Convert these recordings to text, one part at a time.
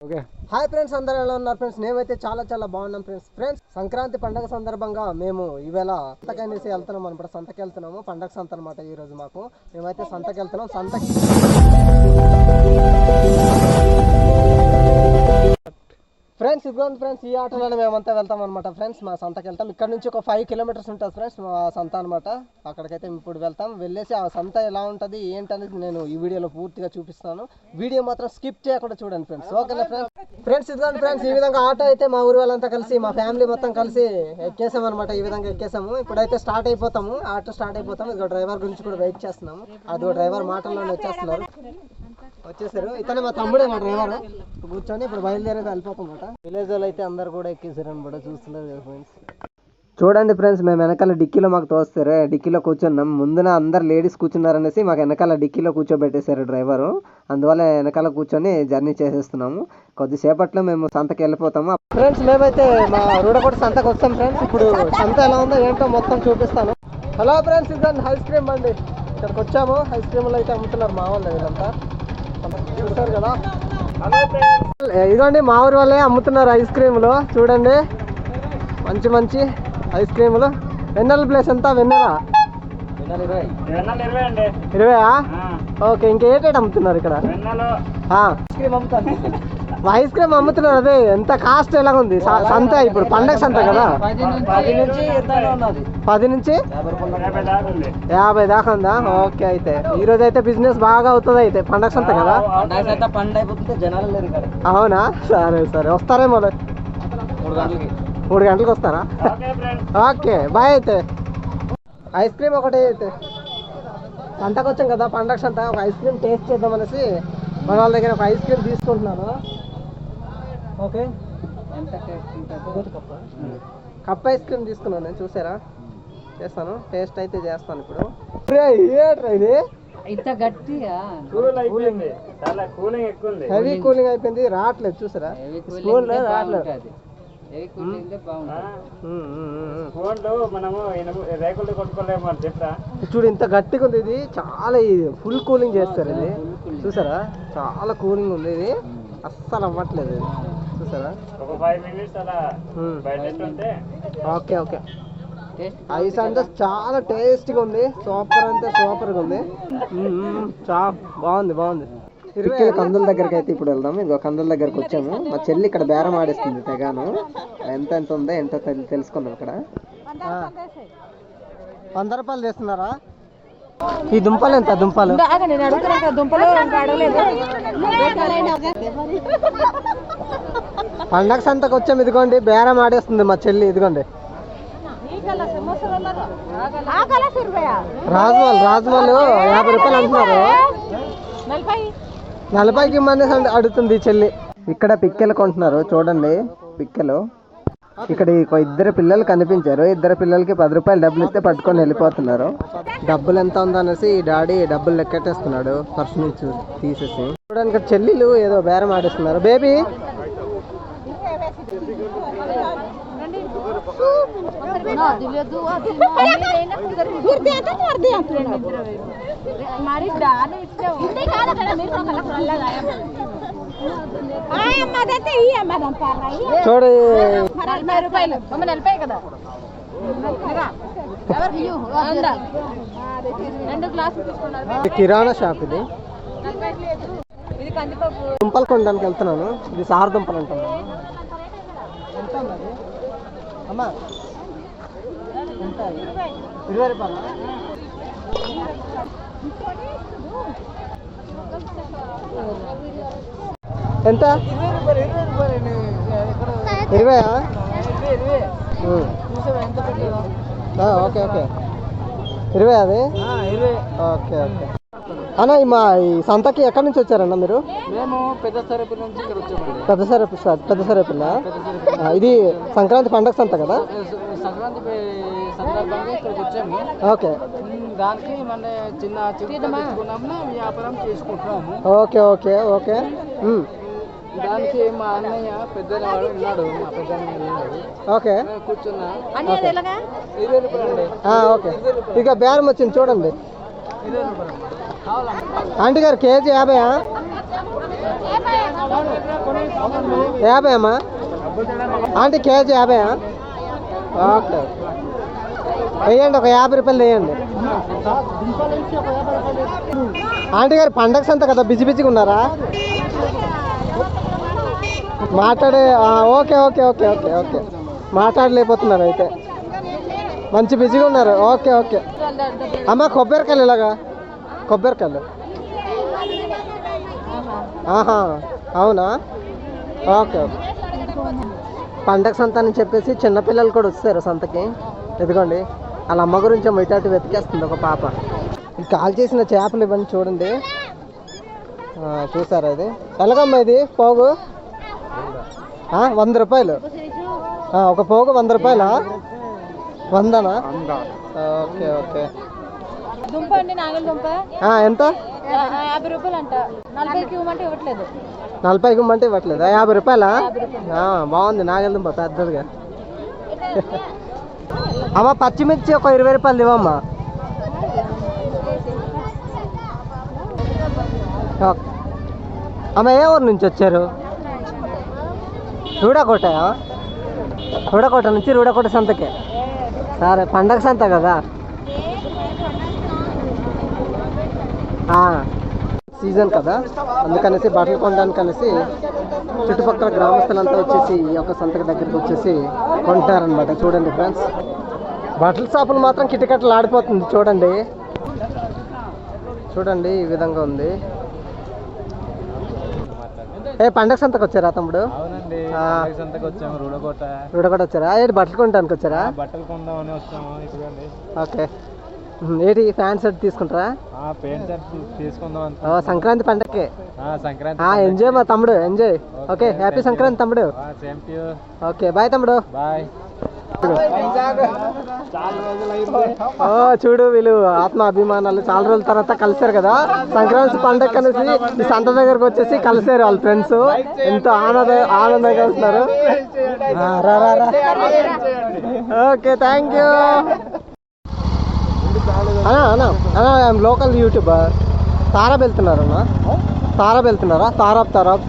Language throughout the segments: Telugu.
ఓకే. హాయ్ ఫ్రెండ్స్ అందరూ ఎలా ఉన్నారు ఫ్రెండ్స్ మేమైతే చాలా చాలా బాగున్నాం ఫ్రెండ్స్ ఫ్రెండ్స్ సంక్రాంతి పండగ సందర్భంగా మేము ఈవేళ సంతకనేసి వెళ్తున్నాం అనమాట సంతకి వెళ్తున్నాము పండగ సంత అనమాట ఈ రోజు మాకు. మేమైతే సంతకి వెళ్తున్నాం సంతకి ఫ్రెండ్స్ ఇదిగోండి ఫ్రెండ్స్ ఈ ఆటోలోనే మేమంతా వెళ్తాం అనమాట ఫ్రెండ్స్. మా సంతకి వెళ్తాం. ఇక్కడ నుంచి ఒక ఫైవ్ కిలోమీటర్స్ ఉంటుంది ఫ్రెండ్స్ మా సంత అనమాట అక్కడికైతే ఇప్పుడు వెళ్తాం. వెళ్ళేసి ఆ సంత ఎలా ఉంటుంది ఏంటనేది నేను ఈ వీడియోలో పూర్తిగా చూపిస్తాను. వీడియో మాత్రం స్కిప్ చేయకుండా చూడండి ఫ్రెండ్స్. ఓకేనా ఫ్రెండ్స్? ఫ్రెండ్స్ ఇదిగోండి ఫ్రెండ్స్ ఈ విధంగా ఆటో అయితే మా ఊరి వాళ్ళంతా కలిసి మా ఫ్యామిలీ మొత్తం కలిసి ఎక్కేసాం అనమాట ఈ విధంగా ఎక్కేసాము. ఇప్పుడైతే స్టార్ట్ అయిపోతాము. ఆటో స్టార్ట్ అయిపోతాం ఇదిగో డ్రైవర్ గురించి కూడా వెయిట్ చేస్తున్నాము. అదిగో డ్రైవర్ మాటల్లోనే వచ్చేస్తున్నారు. వచ్చేసారు. ఇతనే మా తమ్ముడే మా డ్రైవర్. కూర్చొని ఇప్పుడు బయలుదేరే వెళ్ళిపోతామాట విలేజ్ వాళ్ళు అయితే అందరు కూడా ఎక్కేసారు అనమాట చూస్తున్నారు కదా ఫ్రెండ్స్. చూడండి ఫ్రెండ్స్ మేము వెనకాల డిక్కీలో మాకు తోస్తారు. డిక్కీలో కూర్చున్నాం. ముందున అందరు లేడీస్ కూర్చున్నారనేసి మాకు వెనకాల డిక్కీలో కూర్చోబెట్టేశారు డ్రైవరు. అందువల్ల వెనకాల కూర్చొని జర్నీ చేసేస్తున్నాము. కొద్దిసేపట్లో మేము సంతకి వెళ్ళిపోతాము. ఫ్రెండ్స్ మేమైతే మా రూడకోట సంతకు వస్తాం ఫ్రెండ్స్. ఇప్పుడు సంత ఎలా ఉందో ఏంటో మొత్తం చూపిస్తాను. హలో ఫ్రెండ్స్ ఇదండి ఐస్ క్రీమ్ బండి ఇక్కడికి వచ్చాము. ఐస్ క్రీమ్లు అయితే అమ్ముతున్నారు మా వాళ్ళు వీళ్ళంతా. చూస్తారు కదా ఇదిగోండి మా ఊరి వాళ్ళే అమ్ముతున్నారు ఐస్ క్రీములు. చూడండి. మంచి మంచి ఐస్ క్రీములు. వెన్నెల ప్లేస్ ఎంత? వెన్నెల? ఇరవయా ఓకే ఇంకేటేటి అమ్ముతున్నారు ఇక్కడ? ఆ. ఐస్ క్రీమ్ అమ్ముతున్నారు అదే ఎంత కాస్ట్ ఎలా ఉంది? స- సంత ఇప్పుడు పండగ సంత కదా? పది నుంచి యాభై దాకా ఉందా. ఓకే అయితే. ఈ రోజు అయితే బిజినెస్ బాగా అవుతుంది అయితే పండగ సంత కదా? అవునా? సరే సరే. వస్తారేమో మూడు గంటలకి. మూడు గంటలకు వస్తారా? ఓకే బాయ్ అయితే. ఐస్ క్రీమ్ ఒకటి అయితే. పంటకు వచ్చాం కదా పండగ సంత. ఒక ఐస్ క్రీమ్ టేస్ట్ చేద్దాం అనేసి మన వాళ్ళ దగ్గర ఒక ఐస్ క్రీమ్ తీసుకుంటున్నాను. ఓకే. కప్ ఐస్ క్రీమ్ తీసుకున్నాను నేను చూసారా? చేస్తాను. టేస్ట్ అయితే చేస్తాను ఇప్పుడు. ఇది? ఇంత గట్టిగా చాలా కూలింగ్ ఎక్కువ ఉంది. Heavy cooling. అయిపోయింది. రావట్లేదు చూసారా? స్పూన్ లేదు రావట్లేదు. కూలింగ్ చూడు ఇంత గట్టిగా ఉంది ఇది. చాలా ఫుల్ కూలింగ్ చేస్తారు ఇది. చూసారా? చాలా కూలింగ్ ఉంది ఇది. అస్సలు అవ్వట్లేదు ఇది. చూసారా? ఒక ఫైవ్ మినిట్స్ అలా ఉమ్. బయట ఉంటే ఓకే ఓకే. టేస్ట్ ఐస్ అంటే చాలా టేస్టీగా ఉంది. సూపర్ అంటే సూపర్గా ఉంది. ఉమ్, ఉమ్, చా బాగుంది బాగుంది. ఇక్కడ కందుల దగ్గరికి అయితే ఇప్పుడు వెళ్దాం. ఇంకో కందుల దగ్గరికి వచ్చాము. మా చెల్లి ఇక్కడ బేరం ఆడేస్తుంది తెగాను. ఎంత ఎంత ఉందో ఎంతో తెల్- తెలుసుకుందాం ఇక్కడ వంద రూపాయలు చేస్తున్నారా ఈ దుంపలు ఎంత దుంపలు? పండగ సంతకు వచ్చాము ఇదిగోండి బేరం ఆడేస్తుంది మా చెల్లి ఇదిగోండి. రాజమల్ రాజమల్ యాభై రూపాయలు అంటున్నారు. నలభైకి ఇమ్మని అడుగుతుంది ఈ చెల్లి. ఇక్కడ పిక్కెలు కొంటున్నారు చూడండి పిక్కెలు. ఇక్కడ ఇద్దరు పిల్లలు కనిపించారు ఇద్దరు పిల్లలకి పది రూపాయలు డబ్బులు ఇస్తే పట్టుకొని వెళ్ళిపోతున్నారు. డబ్బులు ఎంత ఉందనేసి ఈ డాడీ డబ్బులు లెక్కెట్టేస్తున్నాడు పర్స్ నుంచి తీసేసి. చూడండి ఇక్కడ చెల్లిలు ఏదో బేరం ఆడిస్తున్నారు. బేబీ చూడు. నలభై రూపాయలు. మమ్మ నలభై కదా? కిరాణా షాప్ ఇది. దుంపలు కొనడానికి వెళ్తున్నాను. ఇది సార్ దుంపలు అంటాను ఎంత ఉంది అది? అమ్మా? ఇరవై రూపాయల? ఎంత? ఇరవై ఓకే ఓకే. ఇరవై అది? Okay okay. అన్న ఈ మా ఈ సంతకి ఎక్కడి నుంచి వచ్చారన్న మీరు? మేము పెద్ద సరపల్లి నుంచి ఇక్కడ వచ్చామండి. పెద్ద సరేపు పెద్ద సరేపిల్ల ఇది సంక్రాంతి పండగ సంత కదా? సంక్రాంతి సందర్భంగా ఇక్కడికి వచ్చాము. ఓకే. దానికి మన చిన్న చిన్న వ్యాపారం చేసుకుంటున్నాము. Okay okay okay. దానికి మా అన్నయ్య పెద్ద ఉన్నాడు మా పెద్ద ఓకే. కూర్చున్నా. ఇరవై ఓకే. ఇక బేరం వచ్చింది చూడండి. ఆంటీ గారు కేజీ యాభై యాభై అమ్మా ఆంటీ కేజీ యాభై ఓకే. వేయండి ఒక యాభై రూపాయలు వేయండి. ఆంటీ గారు పండగ సంత కదా బిజీ బిజీగా ఉన్నారా? మాట్లాడే okay okay okay okay okay. మాట్లాడలేకపోతున్నారు అయితే. మంచి బిజీగా ఉన్నారు. Okay okay. అమ్మ కొబ్బరికాయలు ఇలాగా కొబ్బరికాయలు. ఆహా అవునా? Okay okay. పండగ సంత అని చెప్పేసి చిన్నపిల్లలు కూడా వస్తారు సంతకి. ఎదుగోండి వాళ్ళ అమ్మ గురించి మిఠాటి వెతికేస్తుంది ఒక పాప. కాల్ చేసిన చేపలు ఇవన్నీ చూడండి. చూసారా ఇది? ఎలాగమ్మా ఇది పోగు? ఆ, వంద రూపాయలు. ఆ, ఒక పోగు వంద రూపాయలా? వందనా? Okay okay. ఎంత? యాభై రూపాయలు అంట నలభైకి ఇవ్వమంటే ఇవ్వట్లేదు. ఇవ్వట్లేదు యాభై రూపాయలా? బాగుంది. నాగెళ్దాం పెద్దదిగా. అమ్మ పచ్చిమిర్చి ఒక ఇరవై రూపాయలు ఇవ్వమ్మా. అమ్మ ఏ ఊరు నుంచి వచ్చారు? రూడకోట రూడకోట నుంచి రూడకోట సంతకే. సరే పండగ సంత కదా. సీజన్ కదా. అందుకనేసి బట్టలు కొనడానికి అనేసి చుట్టుపక్కల గ్రామస్తులంతా వచ్చేసి ఈ యొక్క సంతకి దగ్గరికి వచ్చేసి కొంటారనమాట చూడండి ఫ్రెండ్స్. బట్టల షాపులు మాత్రం కిటకట్లు ఆడిపోతుంది. చూడండి. చూడండి ఈ విధంగా ఉంది. ఏ పండగ సంతకు వచ్చారా తమ్ముడు? రూడకోట. కూడా వచ్చారా? బట్టలు కొనడానికి వచ్చారా బట్టలు కొందామని వచ్చాము. ఓకే. ఏంటి ఫ్యాన్ షర్ట్ తీసుకుంటారా? ఆ పెయింట్ షర్ట్ తీసుకుందాం ఓ, సంక్రాంతి ఆ, ఎంజాయ్ మా తమ్ముడు ఎంజాయ్. ఓకే హ్యాపీ సంక్రాంతి తమ్ముడు. ఓకే బాయ్ తమ్ముడు. బాయ్. చూడు వీళ్ళు ఆత్మ అభిమానాలు చాలా రోజుల తర్వాత కలిసారు కదా. సంక్రాంతి పండగ కలిసి సంత దగ్గరకు వచ్చేసి కలిసారు వాళ్ళ ఫ్రెండ్స్. ఎంతో ఆనంద ఆనందంగా వస్తున్నారు ఓకే థ్యాంక్ యూ అన్నా అన్నా అన్నా ఐఎమ్ లోకల్ యూట్యూబర్ తారాబ్ వెళ్తున్నారు అన్న. తారాబ్ వెళ్తున్నారా Tarab Tarab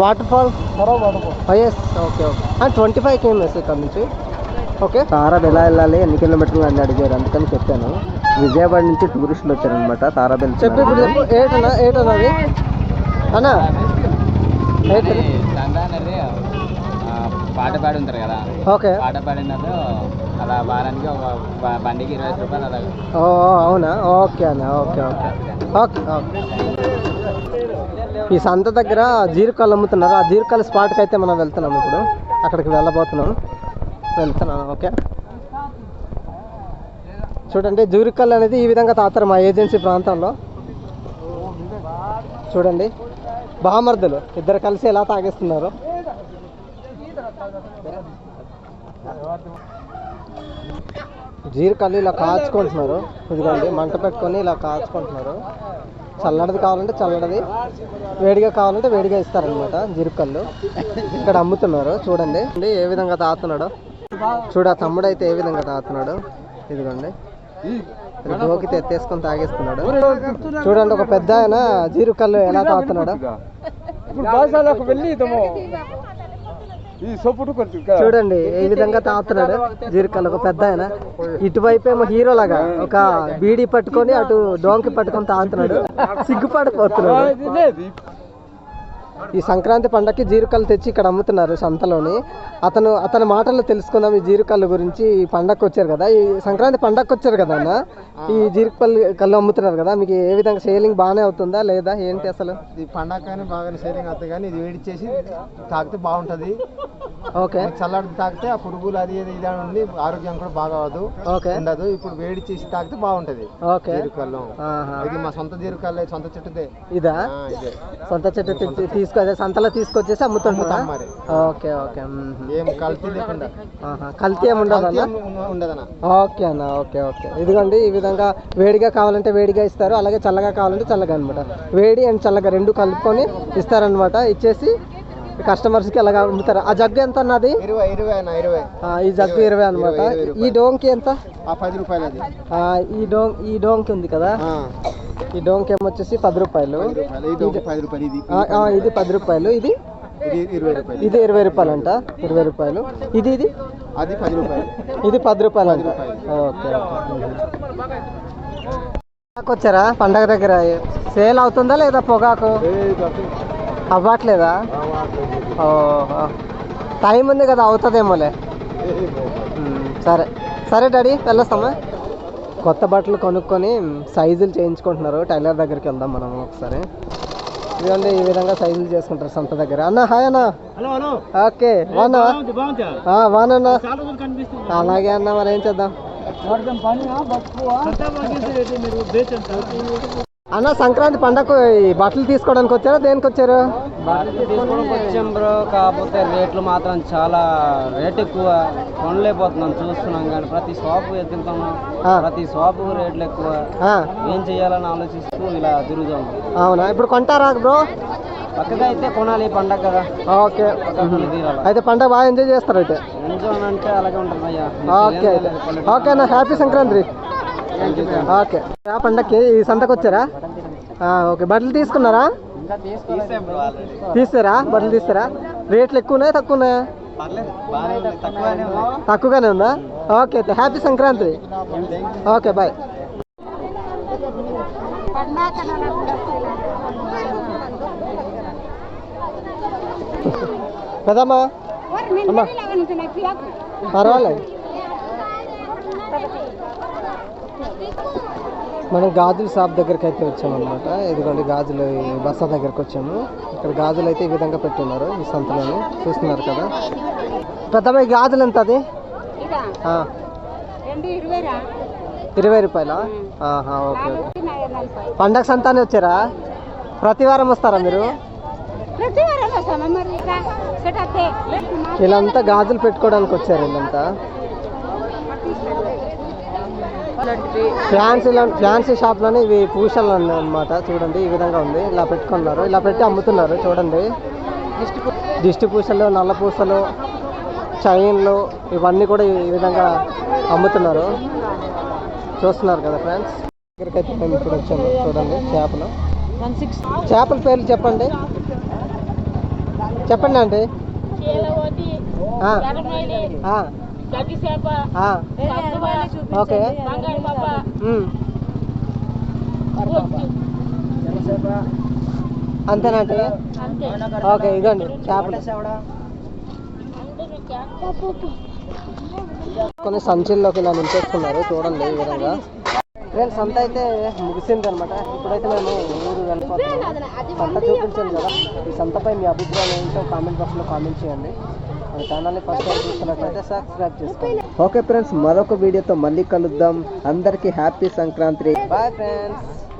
waterfalls okay okay twenty five KMs ఇక్కడ నుంచి. ఓకే తారాబ్ ఎలా వెళ్ళాలి? ఎన్ని కిలోమీటర్లు అని అడిగారు. అందుకని చెప్పాను. విజయవాడ నుంచి టూరిస్టులు వచ్చారనమాట తారాబ్ చెప్పు ఇప్పుడు చెప్పు. ఏటన్నది అన్నా. అనేది పాట పాడి ఉంటారు కదా. ఓకే. పాట పాడినప్పుడు అలా వారానికి ఒక బండికి ఇరవై ఐదు రూపాయలు అలా. ఓ అవునా? ఓకే అన్న ఓకే ఓకే. Okay okay. ఈ సంత దగ్గర జీరకాయలు అమ్ముతున్నారు. ఆ జీరకాయల స్పాట్కి అయితే మనం వెళ్తున్నాం ఇప్పుడు. అక్కడికి వెళ్ళబోతున్నాం. వెళ్తున్నాను ఓకే. చూడండి జీరికల్లు అనేది ఈ విధంగా తాతారు మా ఏజెన్సీ ప్రాంతంలో. చూడండి. బామర్దులు ఇద్దరు కలిసి ఎలా తాగేస్తున్నారు? జీరకల్లు ఇలా కాచుకుంటున్నారు. ఇదిగోండి మంట పెట్టుకొని ఇలా కాచుకుంటున్నారు. చల్లడది కావాలంటే చల్లడది వేడిగా కావాలంటే వేడిగా ఇస్తారనమాట జీరకల్లు. ఇక్కడ అమ్ముతున్నారు చూడండి. ఏ విధంగా తాగుతున్నాడో. చూడ తమ్ముడు అయితే ఏ విధంగా తాగుతున్నాడు. ఇదిగోండి. ఇది గోకితే ఎత్తేసుకొని తాగేస్తున్నాడు. చూడండి ఒక పెద్ద ఆయన జీరుకల్లు ఎలా తాగుతున్నాడు ఇప్పుడు బాసాలకు వెళ్ళి ఈ సొప్పుడు చూడండి ఏ విధంగా తాగుతున్నాడు? జీరకల్లు ఒక పెద్ద ఆయన. ఇటువైపు ఏమో హీరో లాగా ఒక బీడీ పట్టుకొని అటు డోంకి పట్టుకొని తాగుతున్నాడు. సిగ్గుపడిపోతున్నాడు. ఈ సంక్రాంతి పండగకి జీరుకల్లు తెచ్చి ఇక్కడ అమ్ముతున్నారు సంతలోని. అతను అతని మాటల్లో తెలుసుకుందాం ఈ జీరుకల్లు గురించి. ఈ పండగకి వచ్చారు కదా. ఈ సంక్రాంతి పండగకి వచ్చారు కదా అన్న? ఈ జీరుకల్లు కళ్ళు అమ్ముతున్నారు కదా. మీకు ఏ విధంగా సేలింగ్ బాగానే అవుతుందా లేదా? ఏంటి అసలు? ఇది పండగ కానీ బాగా సేలింగ్ అవుతుంది కానీ ఇది వేడి చేసి తాగితే బాగుంటది. ఓకే. చల్లడి తాగితే ఆ పురుగులు అది ఇది ఇది ఉంది ఆరోగ్యం కూడా బాగా అవ్వదు. ఓకే. ఉండదు. ఇప్పుడు వేడి చేసి తాగితే బాగుంటది ఓకే. జీరకల్లం. ఇది మా సొంత జీరకల్లే సొంత చెట్టుదే. ఇదే? సొంత చెట్టు. తెచ్చి తీసుకు అదే సంతలో తీసుకొచ్చేసి అమ్ముతుంటారా? అమ్ముతాం మరి. Okay okay. ఏం కల్తీ లేకుండా. కల్తీ ఏమి ఉండదు అన్న ఉండదన్న. ఓకే అన్న ఓకే ఓకే. ఇదిగోండి ఈ విధంగా వేడిగా కావాలంటే వేడిగా ఇస్తారు అలాగే చల్లగా కావాలంటే చల్లగా అనమాట వేడి అండ్ చల్లగా రెండు కలుపుకొని ఇస్తారనమాట ఇచ్చేసి కస్టమర్స్కి ఎలాగ అమ్ముతారు? ఆ జగ్గు ఎంత అన్నది? ఇరవై ఇరవై అన్న ఇరవై. ఆ, ఈ జగ్గు ఇరవై అనమాట ఈ డోంకి ఎంత? పది రూపాయలు అది. ఈ డోంక్ ఈ డోంకి ఉంది కదా? ఈ డోంకి ఏమొచ్చేసి పది రూపాయలు. ఇది పది రూపాయలు ఇది. ఇది ఇరవై రూపాయలు. అంట ఇరవై రూపాయలు. ఇది ఇది? అది పది రూపాయలు. ఇది పది రూపాయలు అంట. Okay okay. వచ్చారా పండగ దగ్గర సేల్ అవుతుందా లేదా పొగాకు? అవ్వట్లేదా? ఓహో. టైం ఉంది కదా అవుతుందేమోలే. సరే. సరే డాడీ వెళ్ళొస్తామా? కొత్త బట్టలు కొనుక్కొని సైజులు చేయించుకుంటున్నారు. టైలర్ దగ్గరికి వెళ్దాం మనం ఒకసారి. ఇదిగోండి ఈ విధంగా సైజులు చేసుకుంటారు సంత దగ్గర. అన్న హాయ్ అన్న. Hello hello. ఓకే వానా వానన్నా అలాగే అన్న మరి ఏం చేద్దాం? అన్న సంక్రాంతి పండగకు ఈ బట్టలు తీసుకోవడానికి వచ్చారా? దేనికి వచ్చారు? వచ్చాం బ్రో కాకపోతే రేట్లు మాత్రం చాలా రేట్ ఎక్కువ. కొనలేకపోతున్నాం చూస్తున్నాం కానీ ప్రతి షాపు వెతుకుతున్నాం ఆ. ప్రతి షాపు రేట్లు ఎక్కువ. ఏం చేయాలని ఆలోచిస్తూ ఇలా తిరుగుతాం. అవునా? ఇప్పుడు కొంటారా బ్రో? పక్కగా అయితే కొనాలి పండగ కదా. ఓకే. అయితే పండగ బాగా ఎంజాయ్ చేస్తారు అయితే ఎంజాయ్ అంటే అలాగే ఉంటుంది అయ్యా. ఓకే ఓకే అన్న హ్యాపీ సంక్రాంతి. ఓకే. ఆ పండగకి ఈ సంతకు వచ్చారా? ఓకే. బట్టలు తీసుకున్నారా? తీస్తారా బట్టలు తీస్తారా రేట్లు ఎక్కువ ఉన్నాయా తక్కువ ఉన్నాయా? తక్కువగానే ఉందా okay happy Sankranti. Okay bye. పెదమ్మా అమ్మా. పర్వాలేదు. మనం గాజుల షాప్ దగ్గరికి అయితే వచ్చామన్నమాట. ఇదిగోండి గాజులు ఈ బస్సా దగ్గరికి వచ్చాము. ఇక్కడ గాజులు అయితే ఈ విధంగా పెట్టున్నారు ఈ సంతలోని. చూస్తున్నారు కదా. పెద్దమ్మ ఈ గాజులు ఎంత అది? ఇరవై రూపాయలా? ఓకే పండగ సంతానే వచ్చారా? ప్రతి వారం వస్తారా మీరు? వీళ్ళంతా గాజులు పెట్టుకోవడానికి వచ్చారు వీళ్ళంతా. ఫ్యాన్సీ ఫ్యాన్సీ షాప్లోనే ఇవి పూసలు అన్నమాట. చూడండి ఈ విధంగా ఉంది. ఇలా పెట్టుకున్నారు. ఇలా పెట్టి అమ్ముతున్నారు. చూడండి. దిష్టి పూసలు నల్ల పూసలు చైన్లు ఇవన్నీ కూడా ఈ విధంగా అమ్ముతున్నారు. చూస్తున్నారు కదా ఫ్రెండ్స్? ఇక్కడికైతే మేము ఇప్పుడు వచ్చాము. చూడండి చేపలు. చేపల పేర్లు చెప్పండి. చెప్పండి అండి ఓకే ఉమ్. అంతేనండి ఓకే ఇదండి చేపలు కొన్ని సంచుల్లోకి ఇలా నింపేసుకున్నారు చూడండి ఈ విధంగా. ఫ్రెండ్స్ అంతా అయితే ముగిసింది అనమాట ఇప్పుడైతే మేము ఊరు వెళ్ళిపోతున్నాం. సంత చూపించాను కదా. ఈ సంతపై మీ అభిప్రాయం ఏంటో కామెంట్ బాక్స్లో కామెంట్ చేయండి. మన ఛానల్ని ఫస్ట్ టైం చూస్తున్నట్లయితే సబ్స్క్రైబ్ చేసుకోండి. ఓకే ఫ్రెండ్స్ మరొక వీడియోతో మళ్ళీ కలుద్దాం. అందరికీ హ్యాపీ సంక్రాంతి. Bye friends